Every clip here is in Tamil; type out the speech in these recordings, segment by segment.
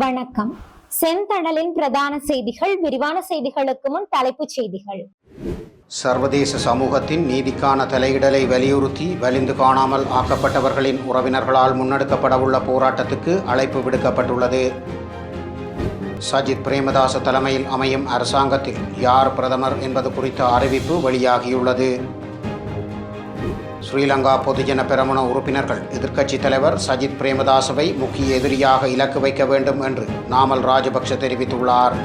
வணக்கம். செந்தணலின் பிரதான செய்திகள் விரிவான செய்திகளுக்கு முன் தலைப்புச் செய்திகள். சர்வதேச சமூகத்தின் நீதிக்கான தலையிடலை வலியுறுத்தி வலிந்து காணாமல் ஆக்கப்பட்டவர்களின் உறவினர்களால் முன்னெடுக்கப்படவுள்ள போராட்டத்துக்கு அழைப்பு விடுக்கப்பட்டுள்ளது. சஜித் பிரேமதாச தலைமையில் அமையும் அரசாங்கத்தில் யார் பிரதமர் என்பது குறித்த அறிவிப்பு வெளியாகியுள்ளது. ஸ்ரீலங்கா பொதுஜன பெரமுன உறுப்பினர்கள் எதிர்க்கட்சித் தலைவர் சஜித் பிரேமதாசவை முக்கிய எதிரியாக இலக்கு வைக்க வேண்டும் என்று நாமல் ராஜபக்ஷ தெரிவித்துள்ளார்.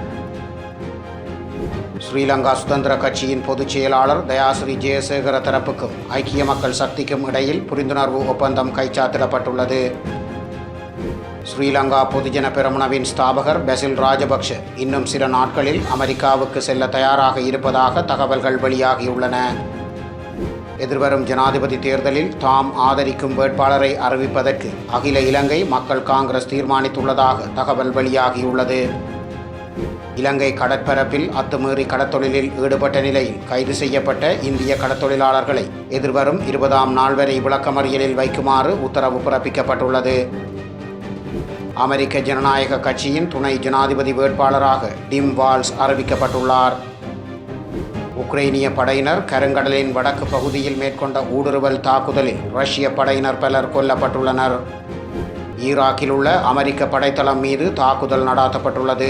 ஸ்ரீலங்கா சுதந்திர கட்சியின் பொதுச் செயலாளர் தயாஸ்ரீ ஜெயசேகர தரப்புக்கும் ஐக்கிய மக்கள் சக்திக்கும் இடையில் புரிந்துணர்வு ஒப்பந்தம் கைச்சாத்திடப்பட்டுள்ளது. ஸ்ரீலங்கா பொதுஜன பெரமுனவின் ஸ்தாபகர் பெசில் ராஜபக்ஷ இன்னும் சில நாட்களில் அமெரிக்காவுக்கு செல்ல தயாராக இருப்பதாக தகவல்கள் வெளியாகியுள்ளன. எதிர்வரும் ஜனாதிபதி தேர்தலில் தாம் ஆதரிக்கும் வேட்பாளரை அறிவிப்பதற்கு அகில இலங்கை மக்கள் காங்கிரஸ் தீர்மானித்துள்ளதாக தகவல் வெளியாகியுள்ளது. இலங்கை கடற்பரப்பில் அத்துமீறி கடத்தொழிலில் ஈடுபட்ட நிலையில் கைது செய்யப்பட்ட இந்திய கடத்தொழிலாளர்களை எதிர்வரும் இருபதாம் நாள் வரை விளக்கமறியலில் வைக்குமாறு உத்தரவு பிறப்பிக்கப்பட்டுள்ளது. அமெரிக்க ஜனநாயக கட்சியின் துணை ஜனாதிபதி வேட்பாளராக டிம் வால்ஸ் அறிவிக்கப்பட்டுள்ளார். உக்ரைனிய படையினர் கருங்கடலின் வடக்கு பகுதியில் மேற்கொண்ட ஊடுருவல் தாக்குதலில் ரஷ்ய படையினர் பலர் கொல்லப்பட்டுள்ளனர். ஈராக்கில் உள்ள அமெரிக்க படைத்தளம் மீது தாக்குதல் நடாத்தப்பட்டுள்ளது.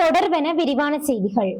தொடர்பென விரிவான செய்திகள்.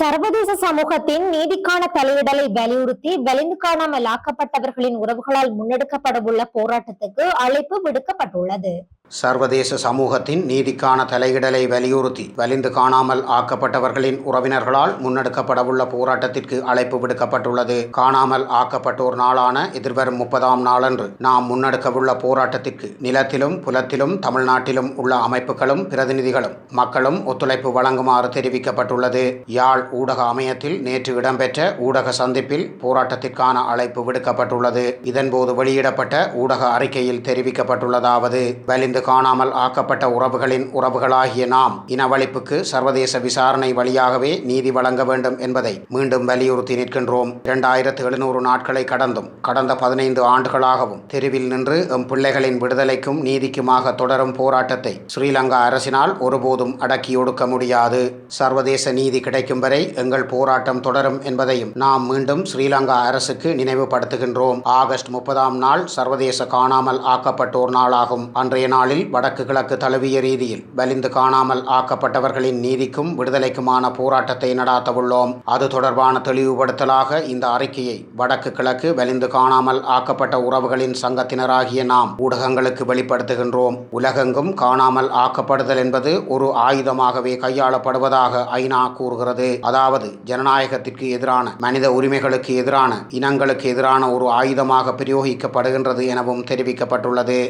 சர்வதேச சமூகத்தின் நீதிக்கான தலையிடலை வலியுறுத்தி வலிந்து காணாமல் ஆக்கப்பட்டவர்களின் உறவுகளால் முன்னெடுக்கப்படவுள்ள போராட்டத்துக்கு அழைப்பு விடுக்கப்பட்டுள்ளது. சர்வதேச சமூகத்தின் நீதிக்கான தலையிடலை வலியுறுத்தி வலிந்து காணாமல் ஆக்கப்பட்டவர்களின் உறவினர்களால் முன்னெடுக்கப்படவுள்ள போராட்டத்திற்கு அழைப்பு விடுக்கப்பட்டுள்ளது. காணாமல் ஆக்கப்பட்டோர் நாளான எதிர்வரும் முப்பதாம் நாளன்று நாம் முன்னெடுக்கவுள்ள போராட்டத்திற்கு நிலத்திலும் புலத்திலும் தமிழ்நாட்டிலும் உள்ள அமைப்புகளும் பிரதிநிதிகளும் மக்களும் ஒத்துழைப்பு வழங்குமாறு தெரிவிக்கப்பட்டுள்ளது. யாழ் ஊடக அமையத்தில் நேற்று இடம்பெற்ற ஊடக சந்திப்பில் போராட்டத்திற்கான அழைப்பு விடுக்கப்பட்டுள்ளது. இதன்போது வெளியிடப்பட்ட ஊடக அறிக்கையில் தெரிவிக்கப்பட்டுள்ளதாவது வலிந்து காணாமல் ஆக்கப்பட்ட உறவுகளின் உறவுகளாகிய நாம் இனவழிப்புக்கு சர்வதேச விசாரணை வழியாகவே நீதி வழங்க வேண்டும் என்பதை மீண்டும் வலியுறுத்தி நிற்கின்றோம். இரண்டாயிரத்து எழுநூறு நாட்களை கடந்தும் கடந்த பதினைந்து ஆண்டுகளாகவும் தெருவில் நின்று எம் பிள்ளைகளின் விடுதலைக்கும் நீதிக்குமாக தொடரும் போராட்டத்தை ஸ்ரீலங்கா அரசினால் ஒருபோதும் அடக்கியொடுக்க முடியாது. சர்வதேச நீதி கிடைக்கும் வரை எங்கள் போராட்டம் தொடரும் என்பதையும் நாம் மீண்டும் ஸ்ரீலங்கா அரசுக்கு நினைவுபடுத்துகின்றோம். ஆகஸ்ட் முப்பதாம் நாள் சர்வதேச காணாமல் ஆக்கப்பட்டோர் நாளாகும். அன்றைய நாளில் வடக்கு கிழக்கு தழுவிய ரீதியில் வலிந்து காணாமல் ஆக்கப்பட்டவர்களின் நீதிக்கும் விடுதலைக்குமான போராட்டத்தை நடாத்தவுள்ளோம். அது தொடர்பான தெளிவுபடுத்தலாக இந்த அறிக்கையை வடக்கு கிழக்கு வலிந்து காணாமல் ஆக்கப்பட்ட உறவுகளின் சங்கத்தினராகிய நாம் ஊடகங்களுக்கு வெளிப்படுத்துகின்றோம். உலகெங்கும் காணாமல் ஆக்கப்படுதல் என்பது ஒரு ஆயுதமாகவே கையாளப்படுவதாக ஐநா கூறுகிறது. அதாவது ஜனநாயகத்திற்கு எதிரான மனித உரிமைகளுக்கு எதிரான இனங்களுக்கு எதிரான ஒரு ஆயுதமாக பிரயோகிக்கப்படுகின்றது எனவும் தெரிவிக்கப்பட்டுள்ளது.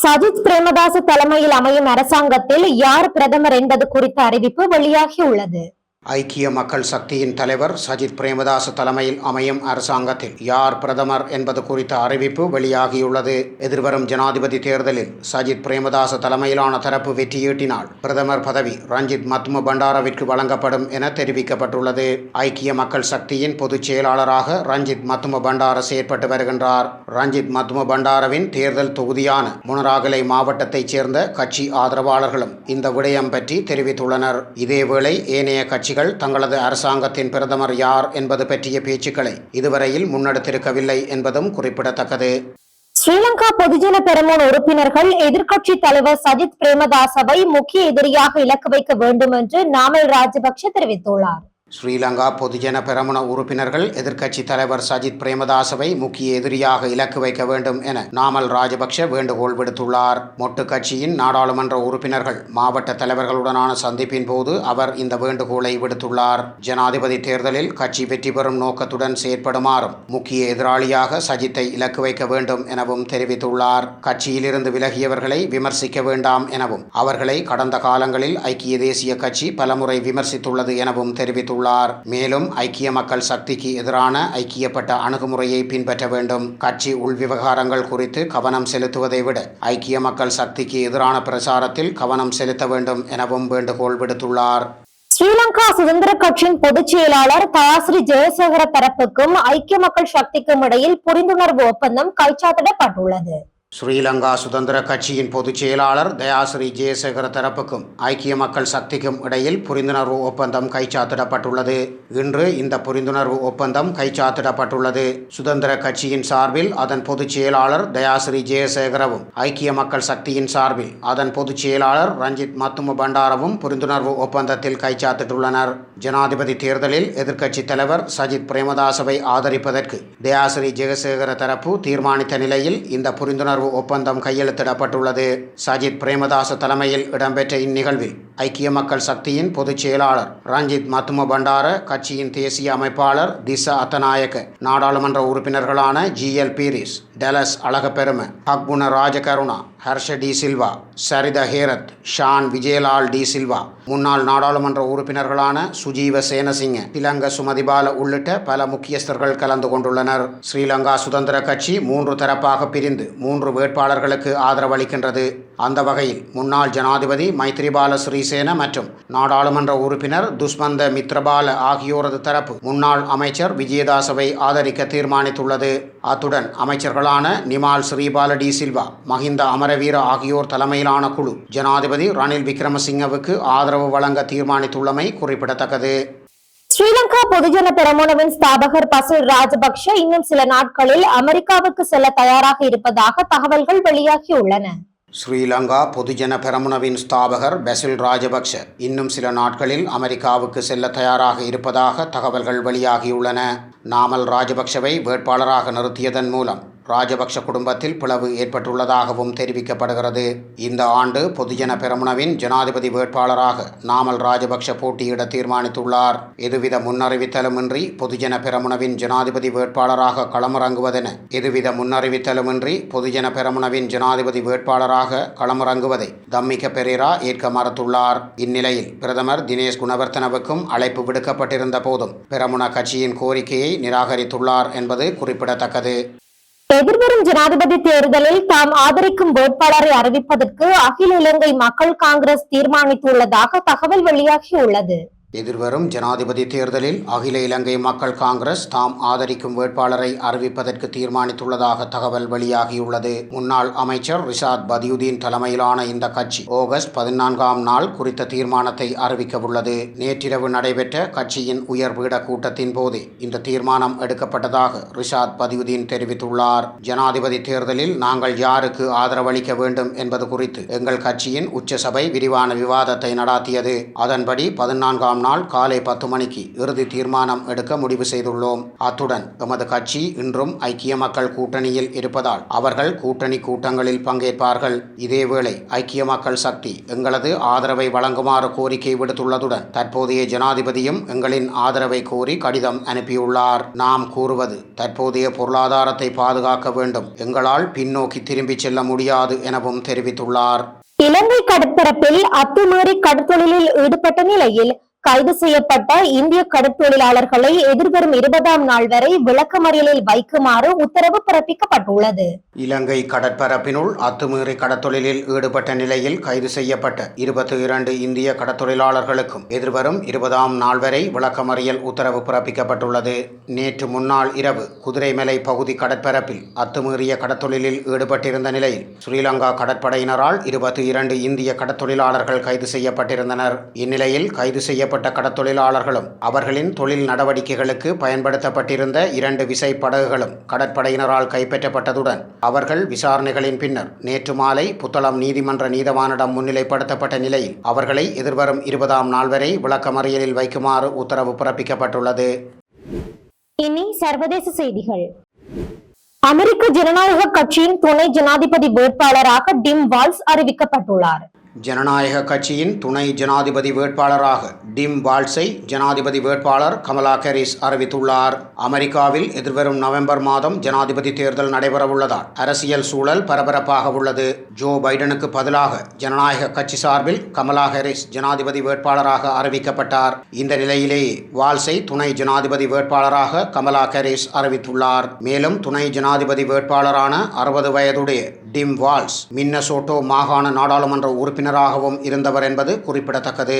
சஜித் பிரேமதாச தலைமையில் அமையும் அரசாங்கத்தில் யார் பிரதமர் என்பது குறித்த அறிவிப்பு வெளியாகியுள்ளது ஐக்கிய மக்கள் சக்தியின் தலைவர் சஜித் பிரேமதாச தலைமையில் அமையும் அரசாங்கத்தில் யார் பிரதமர் என்பது குறித்த அறிவிப்பு வெளியாகியுள்ளது. எதிர்வரும் ஜனாதிபதி தேர்தலில் சஜித் பிரேமதாச தலைமையிலான தரப்பு வெற்றியீட்டினால் பிரதமர் பதவி ரஞ்சித் மத்ம பண்டாரவிற்கு வழங்கப்படும் என தெரிவிக்கப்பட்டுள்ளது. ஐக்கிய மக்கள் சக்தியின் பொதுச் செயலாளராக ரஞ்சித் மத்ம பண்டார செயற்பட்டு வருகின்றார். ரஞ்சித் மத்ம பண்டாரவின் தேர்தல் தொகுதியான முனராகலை மாவட்டத்தைச் சேர்ந்த கட்சி ஆதரவாளர்களும் இந்த விடயம் பற்றி தெரிவித்துள்ளனர். இதேவேளை ஏனைய கட்சி கட்சிகள் தங்களது அரசாங்கத்தின் பிரதமர் யார் என்பது பற்றிய பேச்சுக்களை இதுவரையில் முன்னெடுத்திருக்கவில்லை என்பதும் குறிப்பிடத்தக்கது. ஸ்ரீலங்கா பொதுஜன பெரமுன் உறுப்பினர்கள் எதிர்க்கட்சி தலைவர் சஜித் பிரேமதாசவை முக்கிய எதிரியாக இலக்கு வைக்க வேண்டும் என்று நாமல் ராஜபக்ஷ தெரிவித்துள்ளார். ஸ்ரீலங்கா பொதுஜன பெரமுன உறுப்பினர்கள் எதிர்க்கட்சி தலைவர் சஜித் பிரேமதாசவை முக்கிய எதிரியாக இலக்கு வைக்க வேண்டும் என நாமல் ராஜபக்ஷ வேண்டுகோள் விடுத்துள்ளார். மொட்டு கட்சியின் நாடாளுமன்ற உறுப்பினர்கள் மாவட்ட தலைவர்களுடனான சந்திப்பின் போது அவர் இந்த வேண்டுகோளை விடுத்துள்ளார். ஜனாதிபதி தேர்தலில் கட்சி வெற்றி பெறும் நோக்கத்துடன் செயற்படுமாறும் முக்கிய எதிராளியாக சஜித்தை இலக்கு வைக்க வேண்டும் எனவும் தெரிவித்துள்ளார். கட்சியிலிருந்து விலகியவர்களை விமர்சிக்க வேண்டாம் எனவும் அவர்களை கடந்த காலங்களில் ஐக்கிய தேசிய கட்சி பலமுறை விமர்சித்துள்ளது எனவும் தெரிவித்துள்ளார். தெரிவித்துள்ளார் மேலும் ஐக்கிய மக்கள் சக்திக்கு எதிரான ஐக்கியப்பட்ட அணுகுமுறையை பின்பற்ற வேண்டும். கட்சி உள்விவகாரங்கள் குறித்து கவனம் செலுத்துவதை விட ஐக்கிய மக்கள் சக்திக்கு எதிரான பிரச்சாரத்தில் கவனம் செலுத்த வேண்டும் எனவும் வேண்டுகோள் விடுத்துள்ளார். ஸ்ரீலங்கா சுதந்திர கட்சியின் பொதுச் செயலாளர் தயாஸ்ரீ ஜெயசேகர தரப்புக்கும் ஐக்கிய மக்கள் சக்திக்கும் இடையில் புரிந்துணர்வு ஒப்பந்தம் கைச்சாத்திடப்பட்டுள்ளது. ஸ்ரீலங்கா சுதந்திர கட்சியின் பொதுச் செயலாளர் தயாஸ்ரீ ஜெயசேகர தரப்புக்கும் ஐக்கிய மக்கள் சக்திக்கும் இடையில் புரிந்துணர்வு ஒப்பந்தம் கைச்சாத்திடப்பட்டுள்ளது. இன்று இந்த புரிந்துணர்வு ஒப்பந்தம் கைச்சாத்திடப்பட்டுள்ளது. சுதந்திர கட்சியின் சார்பில் அதன் பொதுச் செயலாளர் தயாஸ்ரீ ஜெயசேகரவும் ஐக்கிய மக்கள் சக்தியின் சார்பில் அதன் பொதுச் செயலாளர் ரஞ்சித் மத்தும பண்டாரவும் புரிந்துணர்வு ஒப்பந்தத்தில் கைச்சாத்திட்டுள்ளனர். ஜனாதிபதி தேர்தலில் எதிர்க்கட்சித் தலைவர் சஜித் பிரேமதாசவை ஆதரிப்பதற்கு தயாஸ்ரீ ஜெயசேகர தரப்பு தீர்மானித்த நிலையில் இந்த புரிந்துணர்வு ஒப்பந்தம் கையெழுத்திடப்பட்டுள்ளது. சஜித் பிரேமதாச தலைமையில் இடம்பெற்ற இந்நிகழ்வில் ஐக்கிய மக்கள் சக்தியின் பொதுச் செயலாளர் ரஞ்சித் மத்தும பண்டார கட்சியின் தேசிய அமைப்பாளர் திச அத்தநாயக்க நாடாளுமன்ற உறுப்பினர்களான ஜி. எல். பீரிஸ் டெலஸ் அழகப்பெரும ஹக்குண ராஜகருணா ஹர்ஷ டி. சில்வா சரித ஹேரத் ஷான் விஜயலால் டி. சில்வா முன்னாள் நாடாளுமன்ற உறுப்பினர்களான சுஜீவ சேனசிங்க திலங்க சுமதிபால உள்ளிட்ட பல முக்கியஸ்தர்கள் கலந்து கொண்டுள்ளனர். ஸ்ரீலங்கா சுதந்திர கட்சி மூன்று தரப்பாக பிரிந்து மூன்று வேட்பாளர்களுக்கு ஆதரவளிக்கின்றது. அந்த வகையில் முன்னாள் ஜனாதிபதி மைத்ரிபால ஸ்ரீசேன மற்றும் நாடாளுமன்ற உறுப்பினர் துஷ்மந்த மித்ரபால ஆகியோரது தரப்பு முன்னாள் அமைச்சர் விஜயதாசவை ஆதரிக்க தீர்மானித்துள்ளது. அத்துடன் அமைச்சர்களான நிமால் ஸ்ரீபால டி சில்வா மஹிந்த அமரவீர ஆகியோர் தலைமையிலான குழு ஜனாதிபதி ரணில் விக்ரமசிங்கவுக்கு ஆதரவு வழங்க தீர்மானித்துள்ளமை குறிப்பிடத்தக்கது. ஸ்ரீலங்கா பொதுஜன பெரமுனவின் ஸ்தாபகர் பசில் ராஜபக்ஷ இன்னும் சில நாட்களில் அமெரிக்காவுக்கு செல்ல தயாராக இருப்பதாக தகவல்கள் வெளியாகியுள்ளன ஸ்ரீலங்கா பொதுஜன பெரமுனவின் ஸ்தாபகர் பெசில் ராஜபக்ஷ இன்னும் சில நாட்களில் அமெரிக்காவுக்கு செல்ல தயாராக இருப்பதாக தகவல்கள் வெளியாகியுள்ளன. நாமல் ராஜபக்ஷவை வேட்பாளராக நிறுத்தியதன் மூலம் ராஜபக்ஷ குடும்பத்தில் பிளவு ஏற்பட்டுள்ளதாகவும் தெரிவிக்கப்படுகிறது. இந்த ஆண்டு பொதுஜன பெரமுனவின் ஜனாதிபதி வேட்பாளராக நாமல் ராஜபக்ஷ போட்டியிட தீர்மானித்துள்ளார். எதுவித முன்னறிவித்தலுமின்றி பொதுஜன பெரமுனவின் ஜனாதிபதி வேட்பாளராக களமிறங்குவதென எதுவித முன்னறிவித்தலுமின்றி பொதுஜன பெரமுனவின் ஜனாதிபதி வேட்பாளராக களமிறங்குவதை தம்மிக பெரேரா ஏற்க மறுத்துள்ளார். இந்நிலையில் பிரதமர் தினேஷ் குணவர்த்தனவுக்கும் அழைப்பு விடுக்கப்பட்டிருந்த போதும் பெரமுன கட்சியின் கோரிக்கையை நிராகரித்துள்ளார் என்பது குறிப்பிடத்தக்கது. எதிர்வரும் ஜனாதிபதி தேர்தலில் தாம் ஆதரிக்கும் வேட்பாளரை அறிவிப்பதற்கு அகில இலங்கை மக்கள் காங்கிரஸ் தீர்மானித்துள்ளதாக தகவல் வெளியாகியுள்ளது. எதிர்வரும் ஜனாதிபதி தேர்தலில் அகில இலங்கை மக்கள் காங்கிரஸ் தாம் ஆதரிக்கும் வேட்பாளரை அறிவிப்பதற்கு தீர்மானித்துள்ளதாக தகவல் வெளியாகியுள்ளது. முன்னாள் அமைச்சர் ரிஷாத் பதியுதீன் தலைமையிலான இந்த கட்சி ஆகஸ்ட் பதினான்காம் நாள் குறித்த தீர்மானத்தை அறிவிக்கவுள்ளது. நேற்றிரவு நடைபெற்ற கட்சியின் உயர்பீட கூட்டத்தின் போதே இந்த தீர்மானம் எடுக்கப்பட்டதாக ரிஷாத் பதியுதீன் தெரிவித்துள்ளார். ஜனாதிபதி தேர்தலில் நாங்கள் யாருக்கு ஆதரவளிக்க வேண்டும் என்பது குறித்து எங்கள் கட்சியின் உச்சசபை விரிவான விவாதத்தை நடாத்தியது. அதன்படி பதினான்காம் நாள் காலை பத்து மணிக்கு இறுதி தீர்மானம் எடுக்க முடிவு செய்துள்ளோம். அத்துடன் எமது கட்சி இன்றும் ஐக்கிய மக்கள் கூட்டணியில் இருப்பதால் அவர்கள் கூட்டணி கூட்டங்களில் பங்கேற்பார்கள். இதேவேளை ஐக்கிய மக்கள் சக்தி எங்களது ஆதரவை வழங்குமாறு கோரிக்கை விடுத்துள்ளதுடன் தற்போதைய ஜனாதிபதியும் எங்களின் ஆதரவை கோரி கடிதம் அனுப்பியுள்ளார். நாம் கூறுவது தற்போதைய பொருளாதாரத்தை பாதுகாக்க வேண்டும். எங்களால் பின்னோக்கி திரும்பிச் செல்ல முடியாது எனவும் தெரிவித்துள்ளார். இலங்கை கடற்பரப்பில் அத்துமீறி கடற்தொழிலில் ஈடுபட்ட நிலையில் கைது செய்யப்பட்ட இந்திய கடற்தொழிலாளர்களை எதிர்வரும் இருபதாம் நாள் வரை விளக்கமறியலில் வைக்குமாறு உத்தரவு பிறப்பிக்கப்பட்டுள்ளது. இலங்கை கடற்பரப்பினுள் அத்துமீறி கடத்தொழிலில் ஈடுபட்ட நிலையில் கைது செய்யப்பட்ட இருபத்தி இரண்டு இந்திய கடத்தொழிலாளர்களுக்கும் எதிர்வரும் இருபதாம் நாள் வரை விளக்கமறியல் உத்தரவு பிறப்பிக்கப்பட்டுள்ளது. நேற்று முன்னாள் இரவு குதிரைமலை பகுதி கடற்பரப்பில் அத்துமீறிய கடத்தொழிலில் ஈடுபட்டிருந்த நிலையில் ஸ்ரீலங்கா கடற்படையினரால் இருபத்தி இரண்டு இந்திய கடத்தொழிலாளர்கள் கைது செய்யப்பட்டிருந்தனர். இந்நிலையில் கைது செய்ய செய்யப்பட்ட கடத்தொழிலாளர்களும் அவர்களின் தொழில் நடவடிக்கைகளுக்கு பயன்படுத்தப்பட்டிருந்த இரண்டு விசை படகுகளும் கடற்படையினரால் கைப்பற்றப்பட்டதுடன் அவர்கள் விசாரணைகளின் பின்னர் நேற்று மாலை புத்தளம் நீதிமன்ற நீதவானிடம் முன்னிலைப்படுத்தப்பட்ட நிலையில் அவர்களை எதிர்வரும் இருபதாம் நாள் வரை விளக்கமறியலில் வைக்குமாறு உத்தரவு பிறப்பிக்கப்பட்டுள்ளது. இனி சர்வதேச செய்திகள். அமெரிக்க ஜனநாயக கட்சியின் துணை ஜனாதிபதி வேட்பாளராக டிம் வால்ஸ் அறிவிக்கப்பட்டுள்ளார். ஜனநாயக கட்சியின் துணை ஜனாதிபதி வேட்பாளராக டிம் வால்ஸை ஜனாதிபதி வேட்பாளர் கமலா ஹாரிஸ் அறிவித்துள்ளார். அமெரிக்காவில் எதிர்வரும் நவம்பர் மாதம் ஜனாதிபதி தேர்தல் நடைபெறவுள்ளதால் அரசியல் சூழல் பரபரப்பாக உள்ளது. ஜோ பைடனுக்கு பதிலாக ஜனநாயக கட்சி சார்பில் கமலா ஹாரிஸ் ஜனாதிபதி வேட்பாளராக அறிவிக்கப்பட்டார். இந்த நிலையிலேயே வால்ஸை துணை ஜனாதிபதி வேட்பாளராக கமலா ஹாரிஸ் அறிவித்துள்ளார். மேலும் துணை ஜனாதிபதி வேட்பாளரான அறுபது வயதுடைய டிம் வால்ஸ் மின்னசோட்டோ மாகாண நாடாளுமன்ற உறுப்பினர் உறுப்பினராகவும் இருந்தவர் என்பது குறிப்பிடத்தக்கது.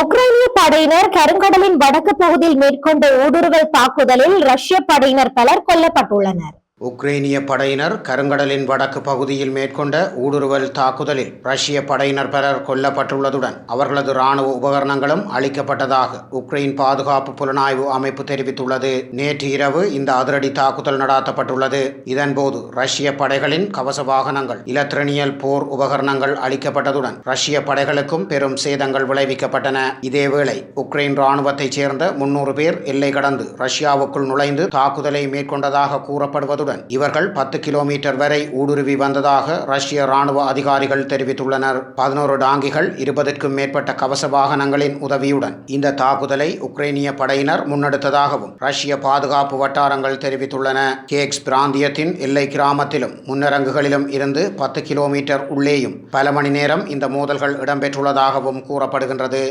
உக்ரைனிய படையினர் கருங்கடலின் வடக்கு பகுதியில் மேற்கொண்ட ஊடுருவல் தாக்குதலில் ரஷ்ய படையினர் பலர் கொல்லப்பட்டுள்ளனர். உக்ரைனிய படையினர் கருங்கடலின் வடக்கு பகுதியில் மேற்கொண்ட ஊடுருவல் தாக்குதலில் ரஷ்ய படையினர் பலர் கொல்லப்பட்டுள்ளதுடன் அவர்களது இராணுவ உபகரணங்களும் அளிக்கப்பட்டதாக உக்ரைன் பாதுகாப்பு புலனாய்வு அமைப்பு தெரிவித்துள்ளது. நேற்று இரவு இந்த அதிரடி தாக்குதல் நடாத்தப்பட்டுள்ளது. இதன்போது ரஷ்ய படைகளின் கவச வாகனங்கள் இலத்திரனியல் போர் உபகரணங்கள் அளிக்கப்பட்டதுடன் ரஷ்ய படைகளுக்கும் பெரும் சேதங்கள் விளைவிக்கப்பட்டன. இதேவேளை உக்ரைன் இராணுவத்தைச் சேர்ந்த முன்னூறு பேர் எல்லை கடந்து ரஷ்யாவுக்குள் நுழைந்து தாக்குதலை மேற்கொண்டதாக கூறப்படுவதுடன் இவர்கள் பத்து கிலோமீட்டர் வரை ஊடுருவி வந்ததாக ரஷ்ய ராணுவ அதிகாரிகள் தெரிவித்துள்ளனர். பதினோரு டாங்கிகள் இருபதுக்கும் மேற்பட்ட கவச வாகனங்களின் உதவியுடன் இந்த தாக்குதலை உக்ரைனிய படையினர் முன்னெடுத்ததாகவும் ரஷ்ய பாதுகாப்பு வட்டாரங்கள் தெரிவித்துள்ளன. கேக்ஸ் பிராந்தியத்தின் எல்லை கிராமத்திலும் முன்னரங்குகளிலும் இருந்து பத்து கிலோமீட்டர் உள்ளேயும் பல மணி நேரம் இந்த மோதல்கள் இடம்பெற்றுள்ளதாகவும் கூறப்படுகின்றது.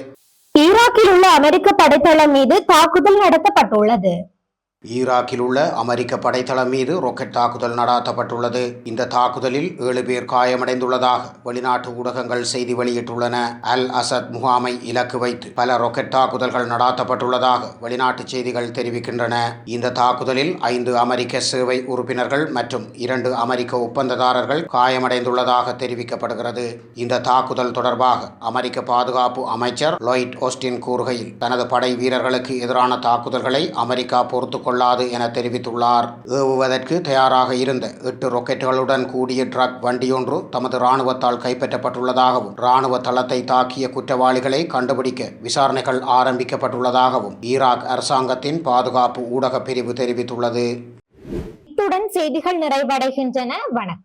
ஈராக்கில் உள்ள அமெரிக்க படைத்தளம் மீது தாக்குதல் நடத்தப்பட்டுள்ளது. ஈராக்கில் உள்ள அமெரிக்க படைத்தளம் மீது ராக்கெட் தாக்குதல் நடாத்தப்பட்டுள்ளது. இந்த தாக்குதலில் ஏழு பேர் காயமடைந்துள்ளதாக வெளிநாட்டு ஊடகங்கள் செய்தி வெளியிட்டுள்ளன. அல் அசத் முகாமை இலக்கு வைத்து பல ராக்கெட் தாக்குதல்கள் நடாத்தப்பட்டுள்ளதாக வெளிநாட்டு செய்திகள் தெரிவிக்கின்றன. இந்த தாக்குதலில் ஐந்து அமெரிக்க சேவை உறுப்பினர்கள் மற்றும் இரண்டு அமெரிக்க ஒப்பந்ததாரர்கள் காயமடைந்துள்ளதாக தெரிவிக்கப்படுகிறது. இந்த தாக்குதல் தொடர்பாக அமெரிக்க பாதுகாப்பு அமைச்சர் லொய்ட் ஓஸ்டின் கூறுகையில் தனது படை வீரர்களுக்கு எதிரான தாக்குதல்களை அமெரிக்கா பொறுத்துக் கொள்ளாது என தெரிவித்துள்ளார். ஏவுவதற்கு தயாராக இருந்த எட்டு ராக்கெட்டுகளுடன் கூடிய ட்ரக் வண்டியொன்று தமது ராணுவத்தால் கைப்பற்றப்பட்டுள்ளதாகவும் இராணுவ தளத்தை தாக்கிய குற்றவாளிகளை கண்டுபிடிக்க விசாரணைகள் ஆரம்பிக்கப்பட்டுள்ளதாகவும் ஈராக் அரசாங்கத்தின் பாதுகாப்பு ஊடகப் பிரிவு தெரிவித்துள்ளது. இத்துடன் செய்திகள் நிறைவடைகின்றன. வணக்கம்.